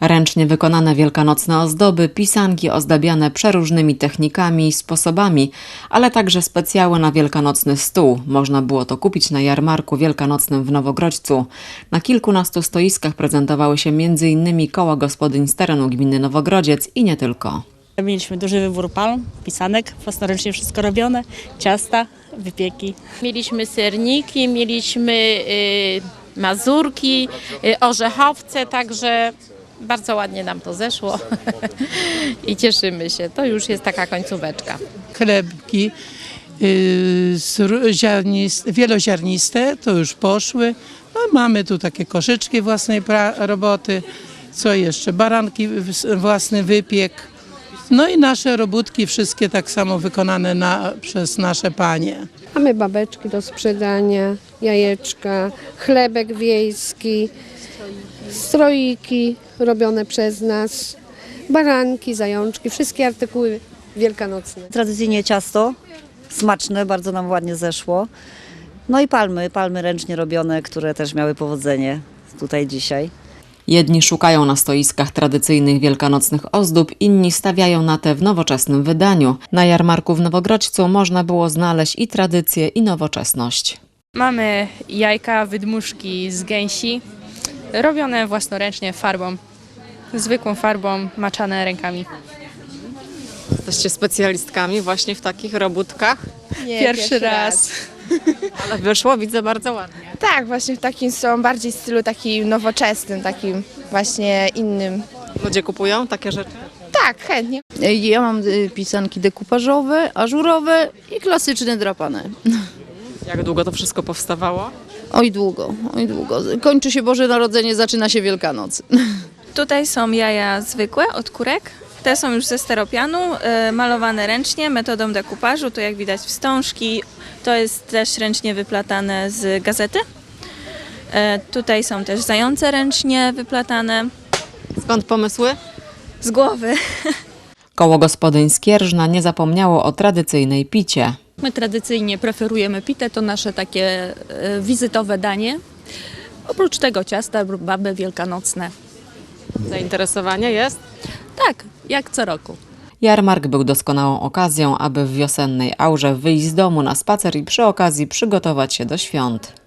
Ręcznie wykonane wielkanocne ozdoby, pisanki ozdabiane przeróżnymi technikami i sposobami, ale także specjały na wielkanocny stół. Można było to kupić na jarmarku wielkanocnym w Nowogrodźcu. Na kilkunastu stoiskach prezentowały się m.in. koła gospodyń z terenu gminy Nowogrodziec i nie tylko. Mieliśmy duży wybór palm, pisanek, własnoręcznie wszystko robione, ciasta, wypieki. Mieliśmy serniki, mieliśmy y, mazurki, y, orzechowce, także bardzo ładnie nam to zeszło i cieszymy się. To już jest taka końcóweczka. chlebki zr- ziarniste, wieloziarniste, to już poszły. No, mamy tu takie koszyczki własnej roboty, co jeszcze, baranki, własny wypiek. No i nasze robótki wszystkie tak samo wykonane na, przez nasze panie. Mamy babeczki do sprzedania, jajeczka, chlebek wiejski, stroiki robione przez nas, baranki, zajączki, wszystkie artykuły wielkanocne. Tradycyjnie ciasto, smaczne, bardzo nam ładnie zeszło. No i palmy, palmy ręcznie robione, które też miały powodzenie tutaj dzisiaj. Jedni szukają na stoiskach tradycyjnych wielkanocnych ozdób, inni stawiają na te w nowoczesnym wydaniu. Na jarmarku w Nowogrodźcu można było znaleźć i tradycję, i nowoczesność. Mamy jajka, wydmuszki z gęsi, robione własnoręcznie farbą, zwykłą farbą, maczane rękami. Jesteście specjalistkami właśnie w takich robótkach, Nie, Pierwszy raz. ale wyszło, widzę, bardzo ładnie. Tak, właśnie w takim są bardziej stylu takim nowoczesnym, takim właśnie innym. Ludzie kupują takie rzeczy? Tak, chętnie. Ja mam y, pisanki dekupażowe, ażurowe i klasyczne drapane. Jak długo to wszystko powstawało? Oj długo, oj długo. Kończy się Boże Narodzenie, zaczyna się Wielkanoc. Tutaj są jaja zwykłe od kurek. Te są już ze steropianu, e, malowane ręcznie metodą dekupażu. Tu jak widać wstążki. To jest też ręcznie wyplatane z gazety. E, Tutaj są też zające ręcznie wyplatane Skąd pomysły? z głowy. Koło gospodyń z Kierżna nie zapomniało o tradycyjnej picie. My tradycyjnie preferujemy pitę, to nasze takie e, wizytowe danie. Oprócz tego ciasta, baby wielkanocne. Zainteresowanie jest? Tak, jak co roku. Jarmark był doskonałą okazją, aby w wiosennej aurze wyjść z domu na spacer i przy okazji przygotować się do świąt.